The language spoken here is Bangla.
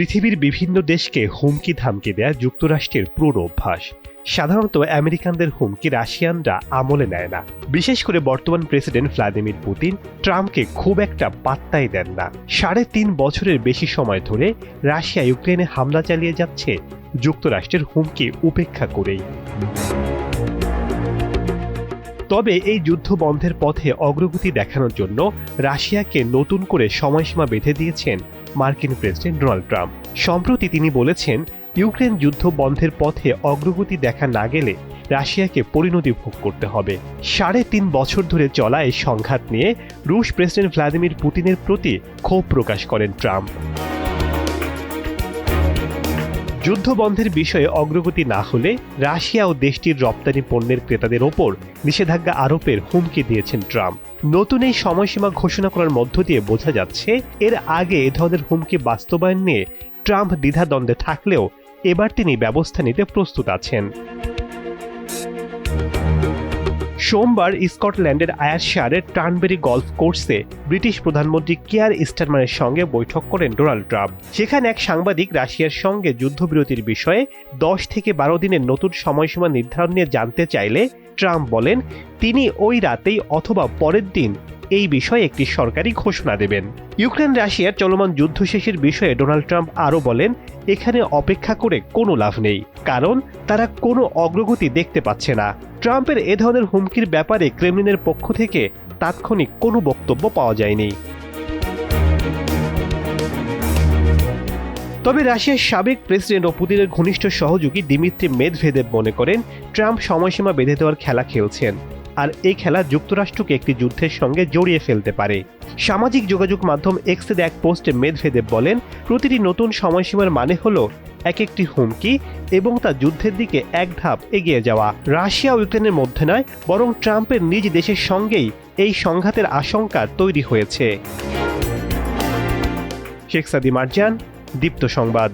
পৃথিবীর বিভিন্ন দেশকে হুমকি ধামকি দেয়া যুক্তরাষ্ট্রের পুরনো অভ্যাস। সাধারণত আমেরিকানদের হুমকি রাশিয়ানরা আমলে নেয় না। বিশেষ করে বর্তমান প্রেসিডেন্ট ভ্লাদিমির পুতিন ট্রাম্পকে খুব একটা পাত্তাই দেন না। সাড়ে তিন বছরের বেশি সময় ধরে রাশিয়া ইউক্রেনে হামলা চালিয়ে যাচ্ছে যুক্তরাষ্ট্রের হুমকি উপেক্ষা করেই। তবে এই যুদ্ধ বন্ধের পথে অগ্রগতি দেখানোর জন্য রাশিয়াকে নতুন করে সময়সীমা বেঁধে দিয়েছেন মার্কিন প্রেসিডেন্ট ডোনাল্ড ট্রাম্প। সম্প্রতি তিনি বলেছেন, ইউক্রেন যুদ্ধ বন্ধের পথে অগ্রগতি দেখা না গেলে রাশিয়াকে পরিণতি ভোগ করতে হবে। সাড়ে তিন বছর ধরে চলা এই সংঘাত নিয়ে রুশ প্রেসিডেন্ট ভ্লাদিমির পুতিনের প্রতি ক্ষোভ প্রকাশ করেন ট্রাম্প। যুদ্ধ বন্ধের বিষয়ে অগ্রগতি না হলে রাশিয়া ও দেশটির রপ্তানি পণ্যের ক্রেতাদের ওপর নিষেধাজ্ঞা আরোপের হুমকি দিয়েছেন ট্রাম্প। নতুন এই সময়সীমা ঘোষণা করার মধ্য দিয়ে বোঝা যাচ্ছে, এর আগে এ ধরনের হুমকি বাস্তবায়ন নিয়ে ট্রাম্প দ্বিধাদ্বন্দ্বে থাকলেও এবার তিনি ব্যবস্থা নিতে প্রস্তুত আছেন। সোমবার স্কটল্যান্ডের আয়ারশারের টার্নবেরি গলফ কোর্সে ব্রিটিশ প্রধানমন্ত্রী কেয়ার স্টারমানের সঙ্গে বৈঠক করেন ডোনাল্ড ট্রাম্প। সেখানে এক সাংবাদিক রাশিয়ার সঙ্গে যুদ্ধবিরতির বিষয়ে দশ থেকে বারো দিনের নতুন সময়সীমা নির্ধারণ নিয়ে জানতে চাইলে ট্রাম্প বলেন, তিনি ওই রাতেই অথবা পরের দিন এই বিষয়ে একটি সরকারি ঘোষণা দেবেন। ইউক্রেন রাশিয়ার চলমান যুদ্ধ শেষের বিষয়ে ডোনাল্ড ট্রাম্প আরও বলেন, এখানে অপেক্ষা করে কোনো লাভ নেই, কারণ তারা কোনো অগ্রগতি দেখতে পাচ্ছে না। ট্রাম্পের এ ধরনের হুমকির ব্যাপারে ক্রেমলিনের পক্ষ থেকে তাৎক্ষণিক কোনো বক্তব্য পাওয়া যায়নি। তবে রাশিয়ার সাবেক প্রেসিডেন্ট ও পুতিনের ঘনিষ্ঠ সহযোগী দিমিত্রি মেদভেদেব মনে করেন, ট্রাম্প সময়সীমা বেঁধে দেওয়ার খেলা খেলছেন। আর এই খেলা যুক্তরাষ্ট্রকে একটি যুদ্ধের সঙ্গে জড়িয়ে ফেলতে পারে। সামাজিক যোগাযোগ মাধ্যম এক্সের এক পোস্টে মেদভেদেব বলেন, প্রতিটি নতুন সময়সীমার মানে হলো এক একটি হুমকি এবং তা যুদ্ধের দিকে এক ধাপ এগিয়ে যাওয়া। রাশিয়া ইউক্রেনের মধ্যে নয়, বরং ট্রাম্পের নিজ দেশের সঙ্গেই এই সংঘাতের আশঙ্কা তৈরি হয়েছে। শেখ সাদি মার্জান দীপ্ত সংবাদ।